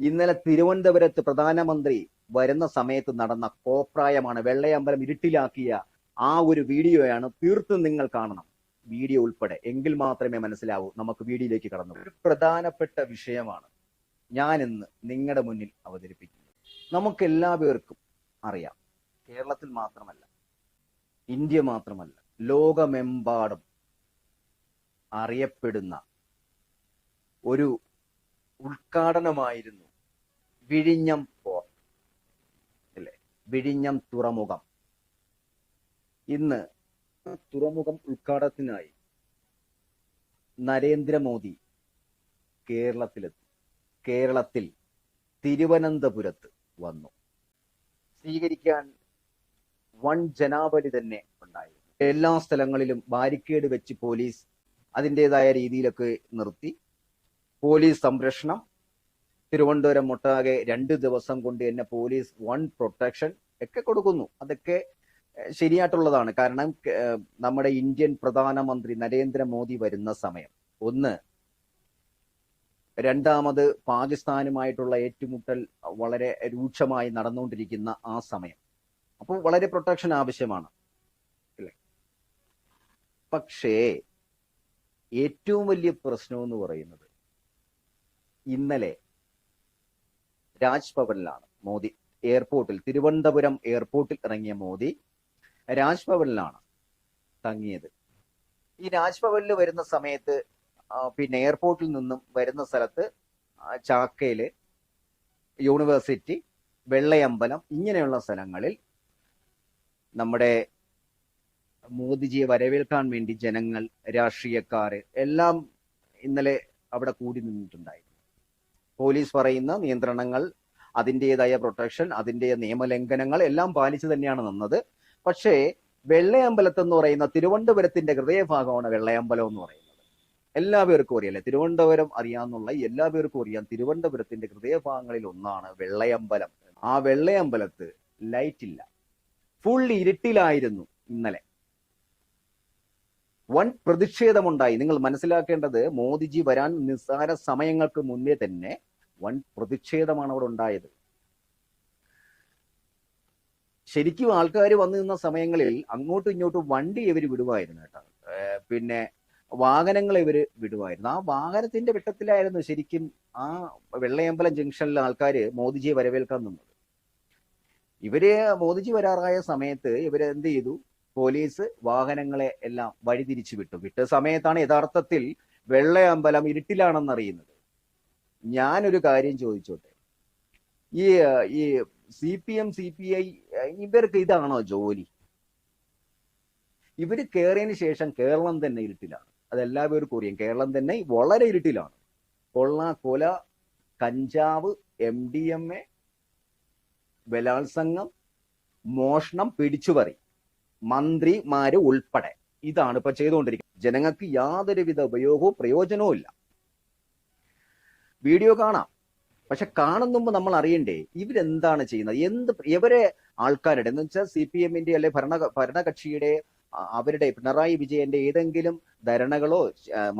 ഇന്നലെ തിരുവനന്തപുരത്ത് പ്രധാനമന്ത്രി വരുന്ന സമയത്ത് നടന്ന കോപ്രായമാണ് വെള്ളയമ്പലം ഇരുട്ടിലാക്കിയ ആ ഒരു വീഡിയോയാണ് തീർത്തും നിങ്ങൾ കാണണം. വീഡിയോ ഉൾപ്പെടെ. എങ്കിൽ മാത്രമേ മനസ്സിലാവൂ നമുക്ക് വീഡിയോയിലേക്ക് കടന്നു. ഒരു പ്രധാനപ്പെട്ട വിഷയമാണ് ഞാൻ ഇന്ന് നിങ്ങളുടെ മുന്നിൽ അവതരിപ്പിക്കുന്നത്. നമുക്ക് എല്ലാവർക്കും അറിയാം. കേരളത്തിൽ മാത്രമല്ല ഇന്ത്യ മാത്രമല്ല ലോകമെമ്പാടും അറിയപ്പെടുന്ന ഒരു ഉദ്ഘാടനമായിരുന്നു വിഴിഞ്ഞം പോർട്ട് അല്ലേ? വിഴിഞ്ഞം തുറമുഖം. ഇന്ന് തുറമുഖം ഉദ്ഘാടനത്തിനായി നരേന്ദ്രമോദി കേരളത്തിലെത്തി. കേരളത്തിൽ തിരുവനന്തപുരത്ത് വന്നു. സ്വീകരിക്കാൻ വൺ ജനാവലി തന്നെ ഉണ്ടായി എല്ലാ സ്ഥലങ്ങളിലും ബാരിക്കേഡ് വെച്ച് പോലീസ് അതിന്റെതായ രീതിയിലൊക്കെ നിർത്തി. പോലീസ് സംരക്ഷണം തിരുവനന്തപുരം ഒട്ടാകെ രണ്ട് ദിവസം കൊണ്ട് തന്നെ പോലീസ് വൺ പ്രൊട്ടക്ഷൻ ഒക്കെ കൊടുക്കുന്നു. അതൊക്കെ ശരിയായിട്ടുള്ളതാണ്. കാരണം നമ്മുടെ ഇന്ത്യൻ പ്രധാനമന്ത്രി നരേന്ദ്രമോദി വരുന്ന സമയം. ഒന്ന് രണ്ടാമത് പാകിസ്ഥാനുമായിട്ടുള്ള ഏറ്റുമുട്ടൽ വളരെ രൂക്ഷമായി നടന്നുകൊണ്ടിരിക്കുന്ന ആ സമയം. അപ്പോൾ വളരെ പ്രൊട്ടക്ഷൻ ആവശ്യമാണ്. അല്ലേ? പക്ഷേ ഏറ്റവും വലിയ പ്രശ്നം എന്ന് പറയുന്നത് ഇന്നലെ രാജ്ഭവനിലാണ് മോദി. എയർപോർട്ടിൽ തിരുവനന്തപുരം എയർപോർട്ടിൽ ഇറങ്ങിയ മോദി രാജ്ഭവനിലാണ് തങ്ങിയത്. ഈ രാജ്ഭവനിൽ വരുന്ന സമയത്ത് പിന്നെ എയർപോർട്ടിൽ നിന്നും വരുന്ന സ്ഥലത്ത് ചാക്കയിൽ യൂണിവേഴ്സിറ്റി വെള്ളയമ്പലം ഇങ്ങനെയുള്ള സ്ഥലങ്ങളിൽ നമ്മുടെ മോദിജിയെ വരവേൽക്കാൻ വേണ്ടി ജനങ്ങൾ രാഷ്ട്രീയക്കാർ എല്ലാം ഇന്നലെ അവിടെ കൂടി നിന്നിട്ടുണ്ടായിരുന്നു. പോലീസ് പറയുന്ന നിയന്ത്രണങ്ങൾ അതിന്റെതായ പ്രൊട്ടക്ഷൻ അതിന്റെ നിയമലംഘനങ്ങൾ എല്ലാം പാലിച്ചു തന്നെയാണ് നിന്നത്. പക്ഷേ വെള്ളയമ്പലത്ത് എന്ന് പറയുന്ന തിരുവനന്തപുരത്തിന്റെ ഹൃദയഭാഗമാണ് വെള്ളയമ്പലം എന്ന് പറയുന്നത്. എല്ലാവർക്കും അറിയാലേ തിരുവനന്തപുരം അറിയാന്നുള്ള എല്ലാവർക്കും അറിയാം തിരുവനന്തപുരത്തിന്റെ ഹൃദയഭാഗങ്ങളിൽ ഒന്നാണ് വെള്ളയമ്പലം. ആ വെള്ളയമ്പലത്ത് ലൈറ്റ് ഇല്ല. ഫുൾ ഇരുട്ടിലായിരുന്നു ഇന്നലെ. വൻ പ്രതിഷേധമുണ്ടായി. നിങ്ങൾ മനസ്സിലാക്കേണ്ടത് മോദിജി വരാൻ നിസ്സാര സമയങ്ങൾക്ക് മുന്നേ തന്നെ വൻ പ്രതിഷേധമാണ് അവിടെ ഉണ്ടായത് ശരിക്കും ആൾക്കാർ വന്നു നിന്ന സമയങ്ങളിൽ അങ്ങോട്ടും ഇങ്ങോട്ടും വണ്ടി ഇവർ വിടുവായിരുന്നു കേട്ടോ. പിന്നെ വാഹനങ്ങൾ ഇവർ വിടുവായിരുന്നു. ആ വാഹനത്തിന്റെ വെട്ടത്തിലായിരുന്നു ശരിക്കും ആ വെള്ളയമ്പലം ജംഗ്ഷനിൽ ആൾക്കാർ മോദിജിയെ വരവേൽക്കാൻ നിന്നത്. ഇവർ മോദിജി വരാറായ സമയത്ത് ഇവർ എന്ത് ചെയ്തു? പോലീസ് വാഹനങ്ങളെ എല്ലാം വഴിതിരിച്ചു വിട്ടു വിട്ട സമയത്താണ് യഥാർത്ഥത്തിൽ വെള്ളയമ്പലം ഇരുട്ടിലാണെന്ന് അറിയുന്നത് ഞാനൊരു കാര്യം ചോദിച്ചോട്ടെ? ഈ ഈ C P M C P I ഇവർക്ക് ഇതാണോ ജോലി? ഇവർ കയറിയതിന് ശേഷം കേരളം തന്നെ ഇരുട്ടിലാണ്. അതെല്ലാവർക്കും അറിയാം കേരളം തന്നെ വളരെ ഇരുട്ടിലാണ്. കൊള്ള കൊല കഞ്ചാവ് എം ഡി എം എ ബലാത്സംഗം മോഷണം പിടിച്ചുപറി. മന്ത്രിമാര് ഉൾപ്പെടെ. ഇതാണ് ഇപ്പൊ ചെയ്തുകൊണ്ടിരിക്കുന്നത്. ജനങ്ങൾക്ക് യാതൊരുവിധ ഉപയോഗവും പ്രയോജനവും ഇല്ല വീഡിയോ കാണാം. പക്ഷെ കാണുന്നുമ്പോൾ നമ്മൾ അറിയണ്ടേ ഇവരെന്താണ് ചെയ്യുന്നത്? എന്ത് ഇവരെ ആൾക്കാരുടെ എന്ന് വെച്ചാൽ സി പി എമ്മിന്റെ അല്ലെ ഭരണ ഭരണകക്ഷിയുടെ അവരുടെ പിണറായി വിജയന്റെ ഏതെങ്കിലും ധരണകളോ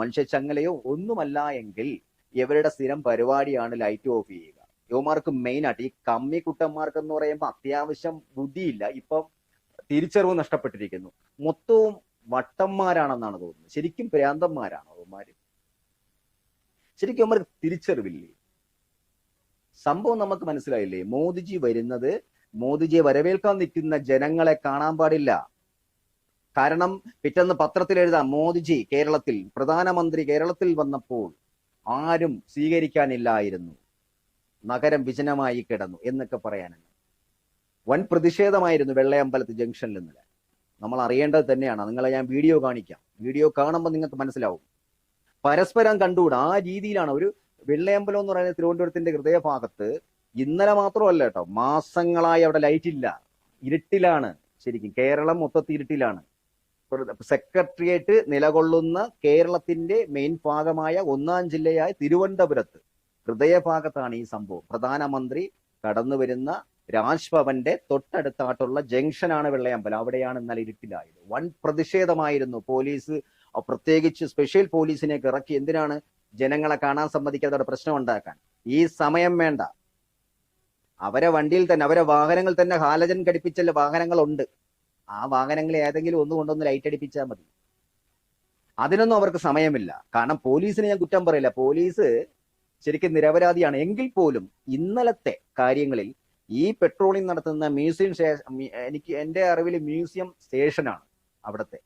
മനുഷ്യച്ചങ്ങലയോ ഒന്നുമല്ല എങ്കിൽ ഇവരുടെ സ്ഥിരം പരിപാടിയാണ് ലൈറ്റ് ഓഫ് ചെയ്യുക. യുവമാർക്ക് മെയിൻ ആയിട്ട് ഈ കമ്മി കുട്ടന്മാർക്ക് എന്ന് പറയുമ്പോൾ അത്യാവശ്യം ബുദ്ധിയില്ല. ഇപ്പം തിരിച്ചറിവ് നഷ്ടപ്പെട്ടിരിക്കുന്നു. മൊത്തവും വട്ടന്മാരാണെന്നാണ് തോന്നുന്നത്. ശരിക്കും ഭ്രാന്തന്മാരാണ് അവന്മാര് ശരിക്കും അവർക്ക് തിരിച്ചറിവില്ലേ? സംഭവം നമുക്ക് മനസ്സിലായില്ലേ? മോദിജി വരുന്നത് മോദിജിയെ വരവേൽക്കാൻ നിൽക്കുന്ന ജനങ്ങളെ കാണാൻ പാടില്ല. കാരണം പിറ്റേന്ന് പത്രത്തിൽ എഴുതാം മോദിജി കേരളത്തിൽ പ്രധാനമന്ത്രി കേരളത്തിൽ വന്നപ്പോൾ ആരും സ്വീകരിക്കാനില്ലായിരുന്നു. നഗരം വിജനമായി കിടന്നു എന്നൊക്കെ പറയാനാണ് വൻ പ്രതിഷേധമായിരുന്നു വെള്ളയമ്പലത്ത് ജംഗ്ഷനിൽ ഇന്നലെ നമ്മൾ അറിയേണ്ടത് തന്നെയാണ്. നിങ്ങളെ ഞാൻ വീഡിയോ കാണിക്കാം. വീഡിയോ കാണുമ്പോൾ നിങ്ങൾക്ക് മനസ്സിലാവും. പരസ്പരം കണ്ടുകൂടാ? ആ രീതിയിലാണ്. ഒരു വെള്ളയമ്പലം എന്ന് പറയുന്നത് തിരുവനന്തപുരത്തിന്റെ ഹൃദയഭാഗത്ത് ഇന്നലെ മാത്രമല്ല കേട്ടോ മാസങ്ങളായി അവിടെ ലൈറ്റ് ഇല്ല. ഇരുട്ടിലാണ് ശരിക്കും. കേരളം മൊത്തത്തിൽ ഇരുട്ടിലാണ്. സെക്രട്ടേറിയറ്റ് നിലകൊള്ളുന്ന കേരളത്തിന്റെ മെയിൻ ഭാഗമായ ഒന്നാം ജില്ലയായ തിരുവനന്തപുരത്ത് ഹൃദയഭാഗത്താണ് ഈ സംഭവം. പ്രധാനമന്ത്രി കടന്നു വരുന്ന രാജ്ഭവന്റെ തൊട്ടടുത്തായിട്ടുള്ള ജംഗ്ഷനാണ് വെള്ളയമ്പലം. അവിടെയാണ് ഇന്നലെ ഇരുട്ടിലായത്. വൻ പ്രതിഷേധമായിരുന്നു. പോലീസ് പ്രത്യേകിച്ച് സ്പെഷ്യൽ പോലീസിനെയൊക്കെ ഇറക്കി എന്തിനാണ് ജനങ്ങളെ കാണാൻ സമ്മതിക്കാതെ പ്രശ്നം ഉണ്ടാക്കാൻ? ഈ സമയം വേണ്ട. അവരെ വണ്ടിയിൽ തന്നെ അവരെ വാഹനങ്ങൾ തന്നെ ഹാലജൻ ഘടിപ്പിച്ചല്ല വാഹനങ്ങളുണ്ട്. ആ വാഹനങ്ങളെ ഏതെങ്കിലും ഒന്ന് കൊണ്ടൊന്ന് ലൈറ്റ് അടിപ്പിച്ചാൽ മതി. അതിനൊന്നും അവർക്ക് സമയമില്ല. കാരണം പോലീസിന് ഞാൻ കുറ്റം പറയില്ല. പോലീസ് ശരിക്കും നിരപരാധിയാണ്. എങ്കിൽ പോലും ഇന്നലത്തെ കാര്യങ്ങളിൽ ഈ പെട്രോളിംഗ് നടത്തുന്ന മ്യൂസിയം എനിക്ക് എന്റെ അറിവിൽ മ്യൂസിയം സ്റ്റേഷനാണ് അവിടത്തെ.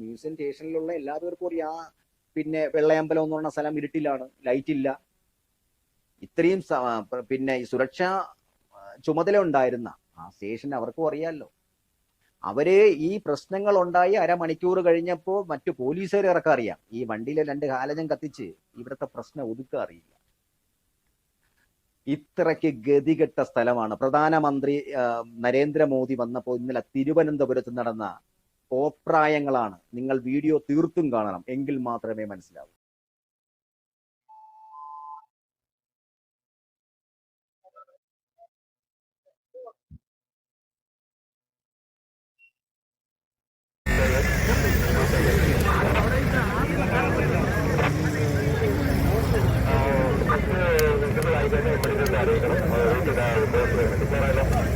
മ്യൂസിയം സ്റ്റേഷനിലുള്ള എല്ലാവർക്കും അറിയാം. ആ പിന്നെ വെള്ളയമ്പലം എന്ന് പറഞ്ഞ സ്ഥലം ഇരുട്ടിലാണ്. ലൈറ്റ് ഇല്ല. ഇത്രയും പിന്നെ ഈ സുരക്ഷാ ചുമതല ഉണ്ടായിരുന്ന ആ സ്റ്റേഷൻ അവർക്കും അറിയാമല്ലോ അവർ ഈ പ്രശ്നങ്ങൾ ഉണ്ടായി അരമണിക്കൂർ കഴിഞ്ഞപ്പോ മറ്റു പോലീസുകാർ ഇറക്കം അറിയാം. ഈ വണ്ടിയിലെ രണ്ട് കാലജം കത്തിച്ച് ഇവിടുത്തെ പ്രശ്നം ഒതുക്കുക അറിയില്ല. ഇത്രയ്ക്ക് ഗതികെട്ട സ്ഥലമാണ്. പ്രധാനമന്ത്രി നരേന്ദ്രമോദി വന്നപ്പോൾ ഇന്നലെ തിരുവനന്തപുരത്ത് നടന്ന കോപ്രായങ്ങളാണ് നിങ്ങൾ വീഡിയോ തീർത്തും കാണണം എങ്കിൽ മാത്രമേ മനസ്സിലാവൂ. അത്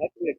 Okay.